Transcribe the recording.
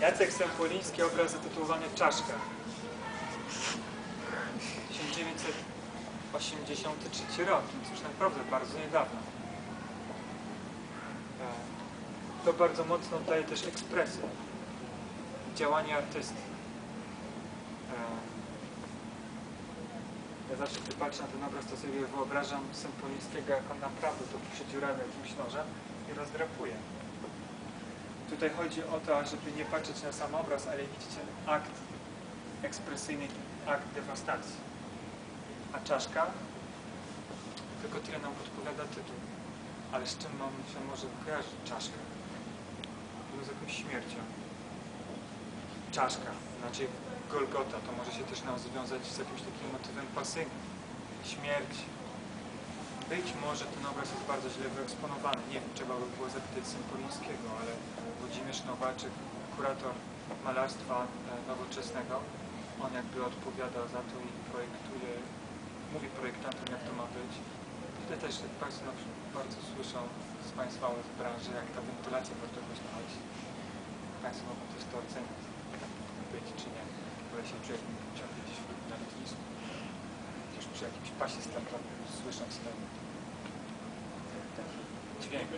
Jacek Sempoliński, obraz zatytułowany Czaszka. 1983 rok, więc już naprawdę bardzo niedawno. E, To bardzo mocno daje też ekspresję działanie artysty. E, Ja zawsze, gdy patrzę na ten obraz, to sobie wyobrażam Sempolińskiego, jak on naprawdę to przedziuramy jakimś nożem i rozdrapuje. Tutaj chodzi o to, żeby nie patrzeć na sam obraz, ale widzicie akt ekspresyjny, akt dewastacji. A czaszka? Tylko tyle nam podpowiada tytuł. Ale z czym nam się może kojarzyć czaszka? No z jakąś śmiercią. Czaszka, znaczy Golgota, to może się też nam związać z jakimś takim motywem pasyjnym. Śmierć. Być może ten obraz jest bardzo źle wyeksponowany. Nie wiem, trzeba by było zapytać Sempolińskiego, ale Włodzimierz Nowaczyk, kurator malarstwa e, nowoczesnego, on jakby odpowiada za to i projektuje, mówi projektantom, jak to ma być. Tutaj też, Państwo bardzo słyszą z Państwa z branży, jak ta wentylacja może wyglądać. Państwo mogą też to ocenić, być czy nie. Się przy jakimś pasie startowym, słysząc ten, ten dźwięk.